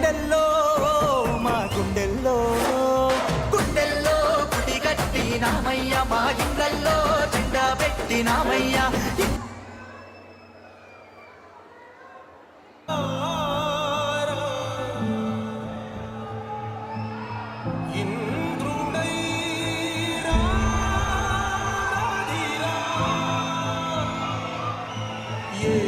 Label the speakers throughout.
Speaker 1: గుండెల్లో మా గుండెల్లో గుండెల్లో గుడి కట్టి నామయ్య మా ఇళ్ళల్లో జెండా పెట్టి నామయ్య
Speaker 2: Yeah.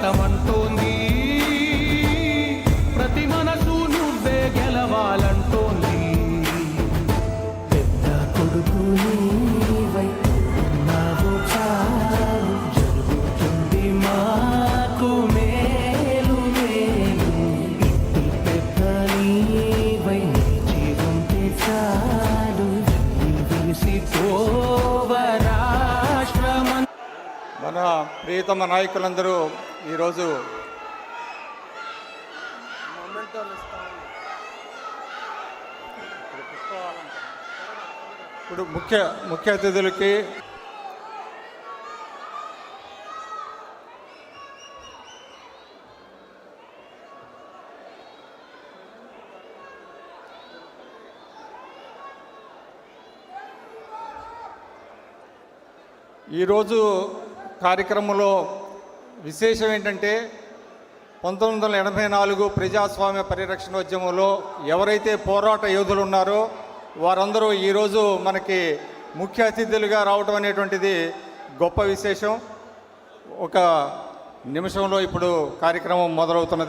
Speaker 3: స్వాగతం అంటోంది ప్రతి మనసు నువ్వే గెలవాలంటోంది.
Speaker 1: పెద్ద కొడుకు నీవై ఉన్నావు చాలు. జరుగుతుంది మాకు మేలు మేలు. ఇంటి పెద్ద నీవై నిలిచి ఉంటే చాలు
Speaker 3: విసిపోవ రాష్ట్రమం
Speaker 4: మన ప్రియతమ నాయకులందరూ ఈరోజు ఇప్పుడు ముఖ్య ముఖ్య అతిథులకి ఈరోజు కార్యక్రమంలో విశేషం ఏంటంటే పంతొమ్మిది వందల ఎనభై నాలుగు ప్రజాస్వామ్య పరిరక్షణ ఉద్యమంలో ఎవరైతే పోరాట యోధులు ఉన్నారో వారందరూ ఈరోజు మనకి ముఖ్య అతిథులుగా రావడం అనేటువంటిది గొప్ప విశేషం. ఒక నిమిషంలో ఇప్పుడు కార్యక్రమం మొదలవుతున్నది.